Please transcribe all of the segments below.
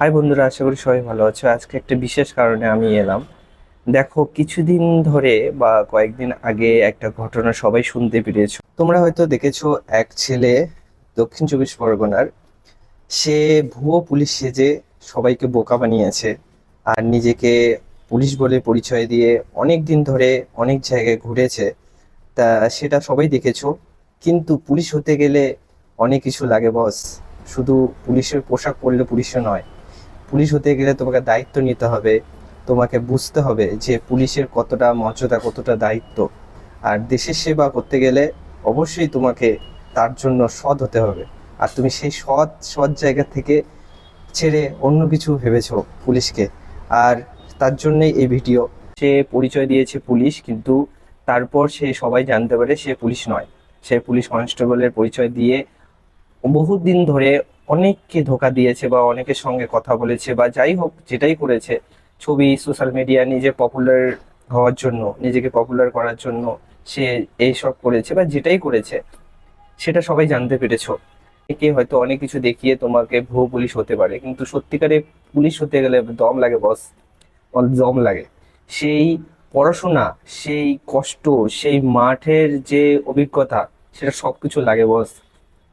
High বন্ধুরা, আশা করি সবাই ভালো আছো। আজকে একটা বিশেষ কারণে আমি এলাম। দেখো, কিছুদিন ধরে বা কয়েকদিন আগে একটা ঘটনা সবাই শুনতে পেরেছ। তোমরা হয়তো দেখেছ, এক ছেলে দক্ষিণ চব্বিশ পরগনার, সে ভুয়ো পুলিশ সেজে সবাইকে বোকা বানিয়েছে আর নিজেকে পুলিশ বলে পরিচয় দিয়ে অনেক দিন ধরে অনেক জায়গায় ঘুরেছে। তা সেটা সবাই দেখেছ, কিন্তু পুলিশ হতে গেলে অনেক কিছু লাগে, বস। শুধু পুলিশের পোশাক পরলে পুলিশও নয় পুলিশ হতে গেলে তোমাকে দায়িত্ব নিতে হবে। তোমাকে বুঝতে হবে যে পুলিশের কতটা মর্যাদা, কতটা দায়িত্ব। আর দেশের সেবা করতে গেলে অবশ্যই তোমাকে তার জন্য সৎ হতে হবে। আর তুমি সেই সৎ সৎ জায়গা থেকে ছেড়ে অন্য কিছু ভেবেছো পুলিশকে। আর তার জন্যই এই ভিডিও। সে পরিচয় দিয়েছে পুলিশ, কিন্তু তারপর সে সবাই জানতে পারে সে পুলিশ নয়। সে পুলিশ কনস্টেবলের পরিচয় দিয়ে বহুত দিন ধরে অনেককে ধোকা দিয়েছে বা অনেকের সঙ্গে কথা বলেছে বা যাই হোক যেটাই করেছে, ছবি সোশ্যাল মিডিয়া নিজে পপুলার হওয়ার জন্য, নিজেকে পপুলার করার জন্য সে এইসব করেছে বা যেটাই করেছে, সেটা সবাই জানতে পেরেছ। কে হয়তো অনেক কিছু দেখিয়ে তোমাকে ভুয়ো পুলিশ হতে পারে, কিন্তু সত্যিকারে পুলিশ হতে গেলে দম লাগে বস দম লাগে। সেই পড়াশোনা, সেই কষ্ট, সেই মাঠের যে অভিজ্ঞতা, সেটা সবকিছু লাগে বস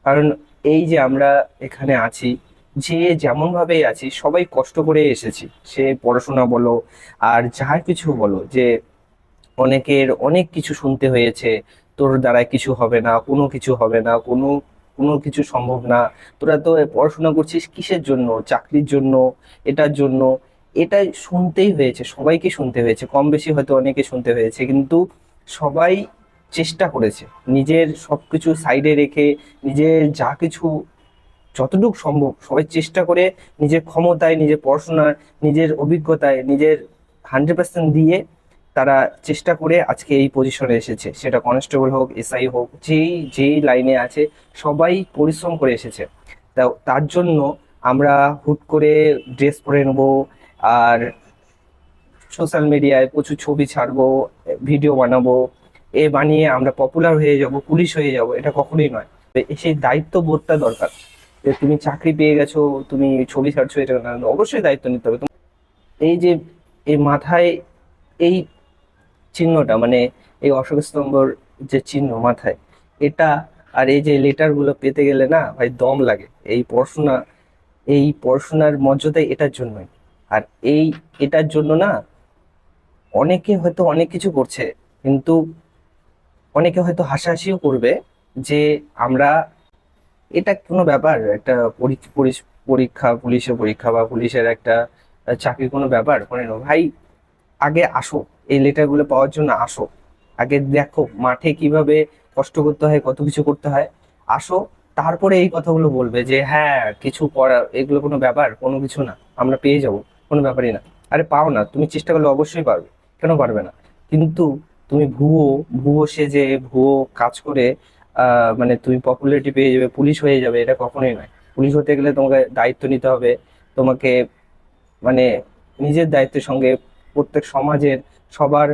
কারণ এই যে আমরা এখানে আছি, যে যেমন ভাবেই আছি, সবাই কষ্ট করে এসেছি। সে পড়াশোনা বলো, আর যার কিছু বলো, যে অনেকের অনেক কিছু শুনতে হয়েছে, তোর দ্বারা কিছু হবে না, কোনো কিছু হবে না, কোনো কোনো কিছু সম্ভব না। তোরা তো পড়াশোনা করছিস কিসের জন্য? চাকরির জন্য? এটার জন্য? এটা শুনতেই হয়েছে, সবাইকে শুনতে হয়েছে। কম বেশি হয়তো অনেকে শুনতে হয়েছে, কিন্তু সবাই চেষ্টা করেছে। নিজের সব কিছু সাইডে রেখে, নিজের যা কিছু যতটুকু সম্ভব সবাই চেষ্টা করে নিজের ক্ষমতায়, নিজের পড়াশোনার নিজের অভিজ্ঞতায়, নিজের হান্ড্রেড পার্সেন্ট দিয়ে তারা চেষ্টা করে আজকে এই পজিশনে এসেছে। সেটা কনস্টেবল হোক, এসআই হোক, যেই যেই লাইনে আছে, সবাই পরিশ্রম করে এসেছে। তা, তার জন্য আমরা হুট করে ড্রেস পরে নেব আর সোশ্যাল মিডিয়ায় প্রচুর ছবি ছাড়বো, ভিডিও বানাবো। এ বানিয়ে আমরা পপুলার হয়ে যাব পুলিশ হয়ে যাব, এটা কখনোই নয়। সেই দায়িত্ব বোধটা দরকার। যে তুমি চাকরি পেয়ে গেছো, তুমি ছবি ছাড়ছো, এটা না অবশ্যই দায়িত্ব নিতে হবে। এই যে এই মাথায় এই চিহ্নটা মানে এই অশোক স্তম্ভর যে চিহ্ন মাথায়, এটা আর এই যে লেটারগুলো পেতে গেলে না ভাই দম লাগে। এই পড়াশোনা, এই পড়াশোনার মর্যাদাই এটার জন্যই। আর এই এটার জন্য না অনেকে হয়তো অনেক কিছু করছে, কিন্তু অনেকে হয়তো হাসাহাসিও করবে যে আমরা, এটা কোনো ব্যাপার, একটা পরীক্ষা পুলিশের পরীক্ষা বা পুলিশের একটা চাকরির কোনো ব্যাপার করে নাও ভাই, আগে আসো, এই লেটারগুলো পাওয়ার জন্য আসো। আগে দেখো, মাঠে কীভাবে কষ্ট করতে হয়, কত কিছু করতে হয়। আসো, তারপরে এই কথাগুলো বলবে যে হ্যাঁ কিছু করা এগুলো কোনো ব্যাপার, কোনো কিছু না, আমরা পেয়ে যাব, কোনো ব্যাপারই না। আরে পাও না, তুমি চেষ্টা করলে অবশ্যই পারবে, কেন পারবে না? কিন্তু তুমি ভুয়ো ভুয়ো সেজে, ভুয়ো কাজ করে মানে তুমি পপুলারিটি পেয়ে যাবে পুলিশ হয়ে যাবে, এটা কখনোই নয়। পুলিশ হতে গেলে তোমাকে দায়িত্ব নিতে হবে, তোমাকে মানে নিজের দায়িত্বের সঙ্গে প্রত্যেক সমাজের সবার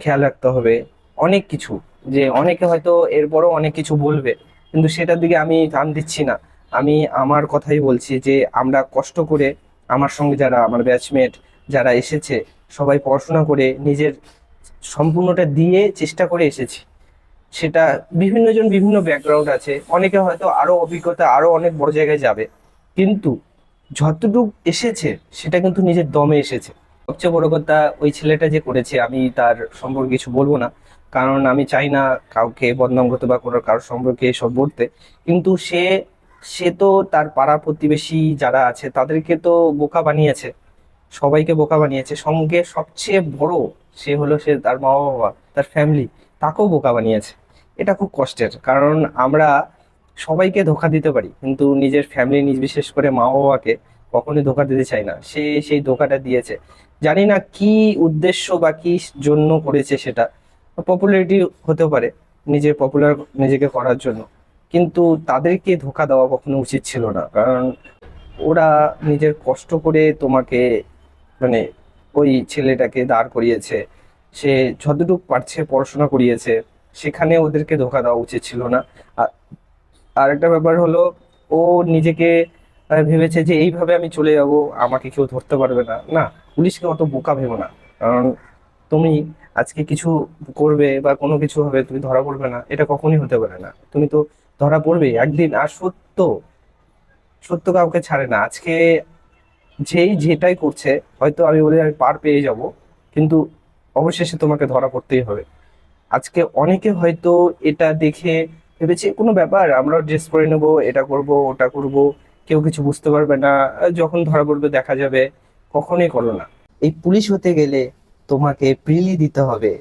খেয়াল রাখতে হবে। অনেক কিছু, যে অনেকে হয়তো এরপরও অনেক কিছু বলবে, কিন্তু সেটার দিকে আমি টান দিচ্ছি না। আমি আমার কথাই বলছি যে আমরা কষ্ট করে আমার সঙ্গে যারা, আমার ব্যাচমেট যারা এসেছে, সবাই পড়াশোনা করে নিজের সম্পূর্ণটা দিয়ে চেষ্টা করে এসেছি। সেটা বিভিন্ন জন বিভিন্ন ব্যাকগ্রাউন্ড আছে। অনেকে হয়তো আরও অভিজ্ঞতা, আরও অনেক বড় জায়গায় যাবে। কিন্তু যতটুকু এসেছে, সেটা কিন্তু নিজের দমে এসেছে। সবচেয়ে বড় কথা, ওই ছেলেটা যে করেছে, আমি তার সম্পর্কে কিছু বলব না। কারণ আমি চাই না কাউকে বদনাম করতে বা কোনো কারোর সম্পর্কে এসব বলতে। কিন্তু সে সে তো তার পাড়া প্রতিবেশী যারা আছে, তাদেরকে তো বোকা বানিয়েছে। সবাইকে বোকা বানিয়েছে। সঙ্গে সবচেয়ে বড় সে হলো সে তার মা বাবা, তার ফ্যামিলি তাকেও বোকা বানিয়েছে। এটা খুব কষ্টের, কারণ আমরা সবাইকে ধোকা দিতে পারি, কিন্তু নিজের ফ্যামিলি নিজ বিশেষ করে মা বাবাকে কখনোই ধোকা দিতে চাই না। সে সেই ধোকাটা দিয়েছে। জানি না কি উদ্দেশ্য বা কি জন্য করেছে সেটা। পপুলারিটি হতেও পারে নিজের পপুলার নিজেকে করার জন্য। কিন্তু তাদেরকে ধোকা দেওয়া কখনো উচিত ছিল না, কারণ ওরা নিজের কষ্ট করে তোমাকে মানে ওই ছেলেটাকে দাঁড় করিয়েছে। সে যতটুকু পারছে পড়াশোনা করিয়েছে, সেখানে ওদেরকে ধোকা দেওয়া উচিত ছিল না। আর একটা ব্যাপার হলো, ও নিজেকে ভেবেছে যে এইভাবে আমি চলে যাব, আমাকে কেউ ধরতে পারবে না। না, পুলিশকে অত বোকা ভেবো না। কারণ তুমি আজকে কিছু করবে বা কোনো কিছু হবে, তুমি ধরা পড়বে না। এটা কখনই হতে পারে না। তুমি তো ধরা পড়বে একদিন, আর সত্য সত্য কাউকে ছাড়ে না। আজকে যেই যেটাই করছে, হয়তো আমি বলি আমি পার পেয়ে যাব, কিন্তু অবশেষে তোমাকে ধরা পড়তেই হবে। আজকে অনেকে হয়তো এটা দেখে ভেবেছে, কোনো ব্যাপার, আমরা ড্রেস পরে নেব, এটা করব, ওটা করব, কেউ কিছু বুঝতে পারবে না, যখন ধরা পড়বে দেখা যাবে। কখনোই করো না। এই পুলিশ হতে গেলে তোমাকে প্রিলি দিতে হবে,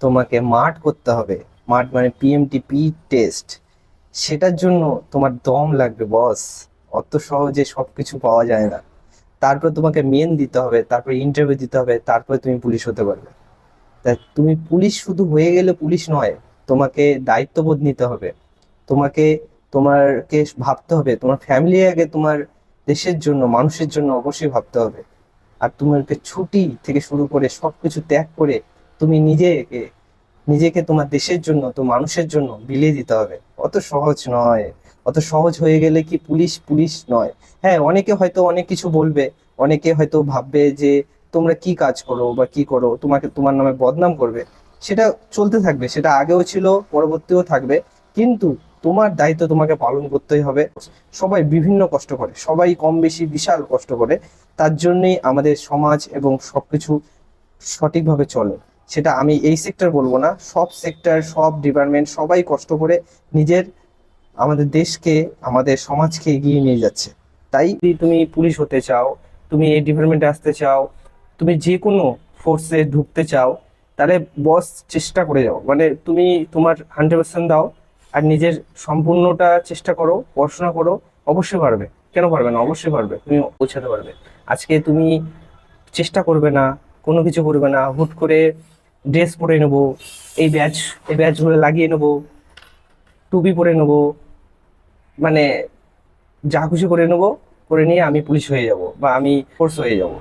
তোমাকে মাঠ করতে হবে। মাঠ মানে পিএমটি পি টেস্ট সেটার জন্য তোমার দম লাগবে বস অত সহজে সবকিছু পাওয়া যায় না। তারপর তোমাকে মেন দিতে হবে, তারপর ইন্টারভিউ দিতে হবে, তারপর তুমি পুলিশ হতে পারবে। তুমি পুলিশ শুধু হয়ে গেলে পুলিশ নয়, তোমাকে দায়িত্ববোধ নিতে হবে। তোমাকে, তোমারকে ভাবতে হবে, তোমার ফ্যামিলি আগে তোমার দেশের জন্য, মানুষের জন্য অবশ্যই ভাবতে হবে। আর তোমাকে ছুটি থেকে শুরু করে সবকিছু ত্যাগ করে তুমি নিজেকে নিজেকে তোমার দেশের জন্য তো মানুষের জন্য বিলিয়ে দিতে হবে। অত সহজ নয়। অত সহজ হয়ে গেলে কি পুলিশ পুলিশ নয়? হ্যাঁ অনেকে হয়তো অনেক কিছু বলবে, অনেকে হয়তো ভাববে যে তোমরা কি কাজ করো বা কি করো, তোমাকে তোমার নামে বদনাম করবে। সেটা চলতে থাকবে, সেটা আগেও ছিল, পরবর্তীও থাকবে, কিন্তু তোমার দায়িত্ব তোমাকে পালন করতেই হবে। সবাই বিভিন্ন কষ্ট করে, সবাই কম বেশি বিশাল কষ্ট করে, তার জন্যই আমাদের সমাজ এবং সবকিছু সঠিকভাবে চলে। সেটা আমি এই সেক্টর বলব না, সব সেক্টর সব ডিপার্টমেন্ট সবাই কষ্ট করে নিজের আমাদের দেশকে, আমাদের সমাজকে এগিয়ে নিয়ে যাচ্ছে। তাই যদি তুমি পুলিশ হতে চাও, তুমি এই ডিপার্টমেন্টে আসতে চাও, তুমি যে কোনো ফোর্সে ঢুকতে চাও, তাহলে বস চেষ্টা করে যাও। মানে তুমি তোমার হান্ড্রেড পার্সেন্ট দাও আর নিজের সম্পূর্ণটা চেষ্টা করো, পড়াশোনা করো, অবশ্যই পারবে। কেন পারবে না? অবশ্যই পারবে। তুমি পৌঁছাতে পারবে। আজকে তুমি চেষ্টা করবে না, কোনো কিছু করবে না। হুট করে ড্রেস পরে নেব, এই ব্যাচ এই ব্যাচগুলো লাগিয়ে নেব, টুপি পরে নেব মানে যা খুশি করে নেব, করে নিয়ে আমি পুলিশ হয়ে যাব বা আমি ফোর্স হয়ে যাব।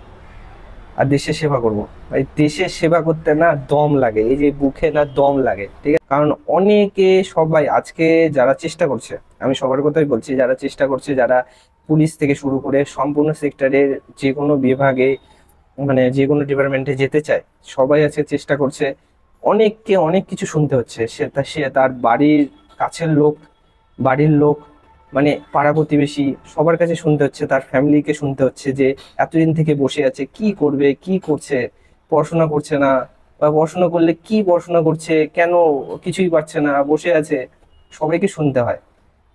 আর দেশের সেবা করব। ভাই, দেশের সেবা করতে না দম লাগে, এই যে বুকে না দম লাগে, ঠিক আছে? কারণ অনেকে সবাই, আজকে যারা চেষ্টা করছে, আমি সবার কথাই বলছি, যারা চেষ্টা করছে, যারা পুলিশ থেকে শুরু করে সম্পূর্ণ সেক্টরের যে কোনো বিভাগে মানে যে কোনো ডিপার্টমেন্টে যেতে চায়, সবাই আজকে চেষ্টা করছে। অনেককে অনেক কিছু শুনতে হচ্ছে, সে সে তার বাড়ির কাছের লোক, বাড়ির লোক মানে পাড়া প্রতিবেশী সবার কাছে শুনতে হচ্ছে, তার ফ্যামিলিকে শুনতে হচ্ছে যে এতদিন থেকে বসে আছে, কি করবে, কি করছে, পড়াশোনা করছে না বা পড়াশোনা করলে কি পড়াশোনা করছে, কেন কিছুই পারছে না, বসে আছে, সবাইকে শুনতে হয়।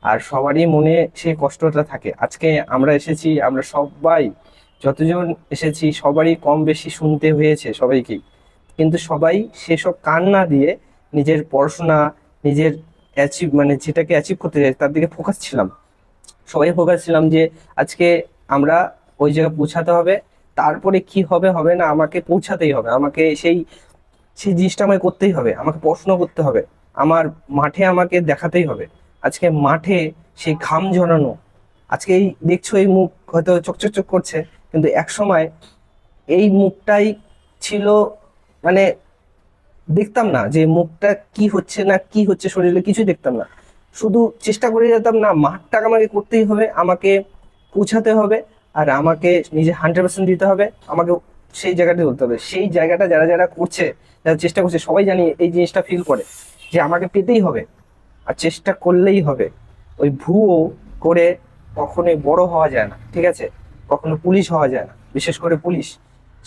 আর সবারই মনে সেই কষ্টটা থাকে। আজকে আমরা এসেছি, আমরা সবাই, যতজন এসেছি, সবারই কম বেশি শুনতে হয়েছে সবাইকেই কিন্তু সবাই সেসব কান না দিয়ে নিজের পড়াশোনা, নিজের অ্যাচিভ মানে যেটাকে অ্যাচিভ করতে চাই, তার দিকে ফোকাস ছিলাম। সবাই ফোকাস ছিলাম যে আজকে আমরা ওই জায়গায় পৌঁছাতে হবে, তারপরে কি হবে হবে না, আমাকে পৌঁছাতেই হবে, আমাকে সেই সেই জিনিসটা আমাকে করতেই হবে, আমাকে পড়াশোনা করতে হবে, আমার মাঠে আমাকে দেখাতেই হবে। আজকে মাঠে সেই ঘাম ঝরানো, আজকে এই দেখছ এই মুখ হয়তো চকচক চক করছে, কিন্তু এক সময় এই মুখটাই ছিল মানে দেখতাম না যে মুখটা কি হচ্ছে না কি হচ্ছে শরীরে, কিছুই দেখতাম না। শুধু চেষ্টা করে যেতাম না মাঠটা আমাকে করতেই হবে, আমাকে পৌঁছাতে হবে, আর আমাকে নিজে হান্ড্রেড পার্সেন্ট দিতে হবে, আমাকে সেই জায়গাটা ধরতে হবে। সেই জায়গাটা যারা যারা করছে, যারা চেষ্টা করছে, সবাই জানি এই জিনিসটা ফিল করে, যে আমাকে পেতেই হবে, আর চেষ্টা করলেই হবে। ওই ভুয়ো করে কখনোই বড় হওয়া যায় না, ঠিক আছে? কখনো পুলিশ হওয়া যায় না, বিশেষ করে পুলিশ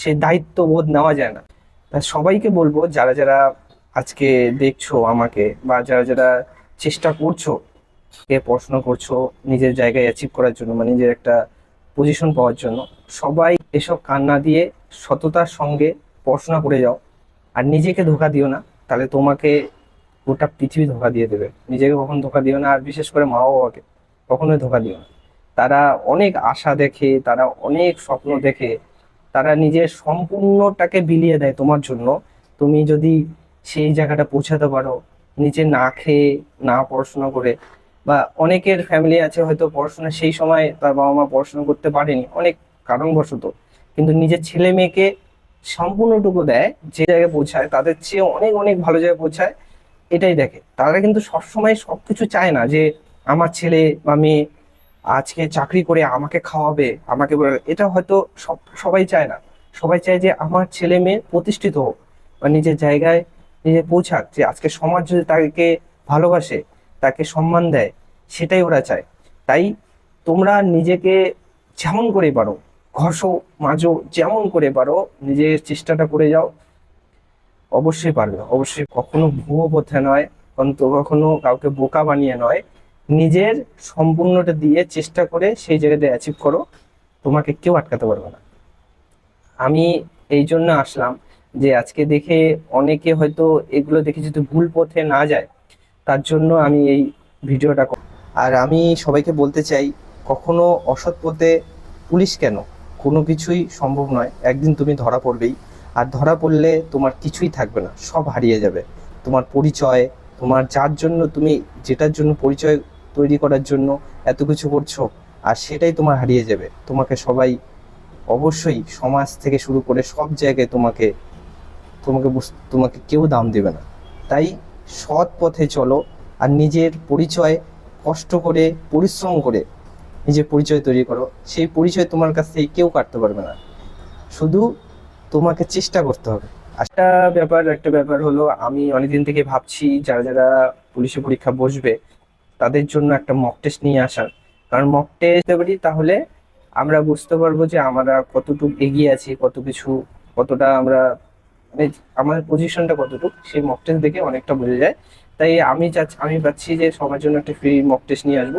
সেই দায়িত্ববোধ নেওয়া যায় না। সবাইকে বলব, যারা যারা আজকে দেখছ আমাকে বা যারা যারা চেষ্টা করছ, কে পড়াশোনা করছ নিজের জায়গায় অ্যাচিভ করার জন্য মানে নিজের একটা পজিশন পাওয়ার জন্য, সবাই এসব কান্না দিয়ে সততার সঙ্গে পড়াশোনা করে যাও। আর নিজেকে ধোকা দিও না, তাহলে তোমাকে গোটা পৃথিবী ধোকা দিয়ে দেবে। নিজেকে কখন ধোকা দিও না, আর বিশেষ করে মা বাবাকে কখনোই ধোকা দিও না। তারা অনেক আশা দেখে, তারা অনেক স্বপ্ন দেখে তারা নিজের সম্পূর্ণটাকে বিলিয়ে দেয় তোমার জন্য। তুমি যদি সেই জায়গাটা পৌঁছাতে পারো, নিজে না খেয়ে, না পড়াশোনা করে, বা অনেকের ফ্যামিলি আছে হয়তো পড়াশোনা সেই সময় তার বাবা মা পড়াশোনা করতে পারেনি, অনেক কারণবশত। কিন্তু নিজের ছেলে মেয়েকে সম্পূর্ণটুকু দেয়, যে জায়গায় পৌঁছায়, তাদের চেয়ে অনেক অনেক ভালো জায়গায় পৌঁছায়, এটাই দেখে। তারা কিন্তু সবসময় সবকিছু চায় না যে আমার ছেলে বা মেয়ে আজকে চাকরি করে আমাকে খাওয়াবে, আমাকে এটা হয়তো সব, সবাই চায় না। সবাই চায় যে আমার ছেলে মেয়ে প্রতিষ্ঠিত হোক বা নিজের জায়গায় নিজে পৌঁছাক, যে আজকে সমাজ যদি তাকে ভালোবাসে, তাকে সম্মান দেয়, সেটাই ওরা চায়। তাই তোমরা নিজেকে যেমন করে পারো, ঘষো, মাজো, যেমন করে পারো, নিজের চেষ্টাটা করে যাও। অবশ্যই পারবে, অবশ্যই কখনো ভুয়ো পথে নয় কখনো কাউকে বোকা বানিয়ে নয়। নিজের সম্পূর্ণটা দিয়ে চেষ্টা করে সেই জায়গাতে অ্যাচিভ করো, তোমাকে কেউ আটকাতে পারবে না। আমি এই জন্য আসলাম যে আজকে দেখে অনেকে হয়তো এগুলো দেখে যদি ভুল পথে না যায়, তার জন্য আমি এই ভিডিওটা আর আমি সবাইকে বলতে চাই, কখনো অসৎ পথে পুলিশ কেন? কোনো কিছুই সম্ভব নয়। একদিন তুমি ধরা পড়বেই। আর ধরা পড়লে তোমার কিছুই থাকবে না, সব হারিয়ে যাবে। তোমার পরিচয়, তোমার যার জন্য তুমি, যেটার জন্য পরিচয় তৈরি করার জন্য এত কিছু করছ, আর সেটাই তোমার হারিয়ে যাবে। তোমাকে সবাই অবশ্যই সমাজ থেকে শুরু করে সব জায়গায় তোমাকে তোমাকে তোমাকে কেউ দাম দেবে না। তাই সৎ পথে চলো, আর নিজের পরিচয় কষ্ট করে, পরিশ্রম করে নিজের পরিচয় তৈরি করো। সেই পরিচয় তোমার কাছ থেকে কেউ কাটতে পারবে না। শুধু তোমাকে চেষ্টা করতে হবে। একটা ব্যাপার একটা ব্যাপার হলো, আমি অনেকদিন থেকে ভাবছি, যারা যারা পুলিশে পরীক্ষা বসবে তাদের জন্য একটা মক টেস্ট নিয়ে আসার। কারণ মক টেস্ট পারি তাহলে আমরা বুঝতে পারব যে আমরা কতটুকু এগিয়ে আছি, কত কিছু, কতটা আমরা মানে আমাদের পজিশনটা কতটুকু, সেই মক টেস্ট দেখে অনেকটা বোঝা যায়। তাই আমি চাচ্ছি আমি পাচ্ছি যে সবার জন্য একটা ফ্রি মক টেস্ট নিয়ে আসব।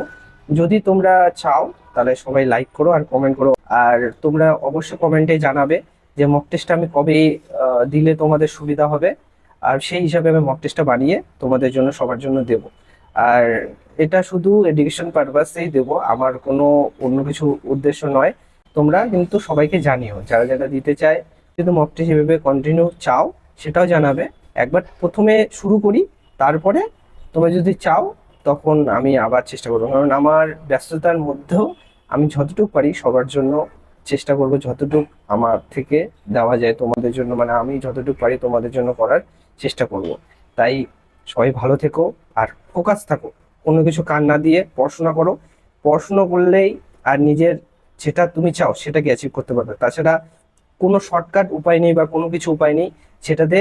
যদি তোমরা চাও, তাহলে সবাই লাইক করো আর কমেন্ট করো। আর তোমরা অবশ্যই কমেন্টে জানাবে যে মক টেস্টটা আমি কবে দিলে তোমাদের সুবিধা হবে। আর সেই হিসাবে আমি মক টেস্টটা বানিয়ে তোমাদের জন্য সবার জন্য দেব। আর এটা শুধু এডুকেশন পারপাসেই দেব, আমার কোনো অন্য কিছু উদ্দেশ্য নয়। তোমরা কিন্তু সবাইকে জানিও, যারা যারা দিতে চায়, যদি মক টেস্ট কন্টিনিউ চাও, সেটাও জানাবে। একবার প্রথমে শুরু করি, তারপরে তোমরা যদি চাও, তখন আমি আবার চেষ্টা করব। কারণ আমার ব্যস্ততার মধ্যেও আমি যতটুকু পারি সবার জন্য চেষ্টা করব, যতটুকু আমার থেকে দেওয়া যায় তোমাদের জন্য মানে আমি যতটুকু পারি তোমাদের জন্য করার চেষ্টা করব। তাই সবাই ভালো থেকো আর ফোকাস থাকো। কোনো কিছু কান না দিয়ে পড়াশোনা করো। পড়াশোনা করলেই আর নিজের যেটা তুমি চাও সেটাকে অ্যাচিভ করতে পারবে। তাছাড়া কোনো শর্টকাট উপায় নেই বা কোনো কিছু উপায় নেই সেটাতে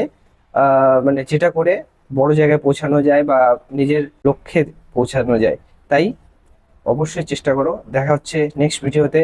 মানে যেটা করে বড় জায়গায় পৌঁছানো যায় বা নিজের লক্ষ্যে পৌঁছানো যায়। তাই অবশ্যই চেষ্টা করো। দেখা হচ্ছে নেক্সট ভিডিওতে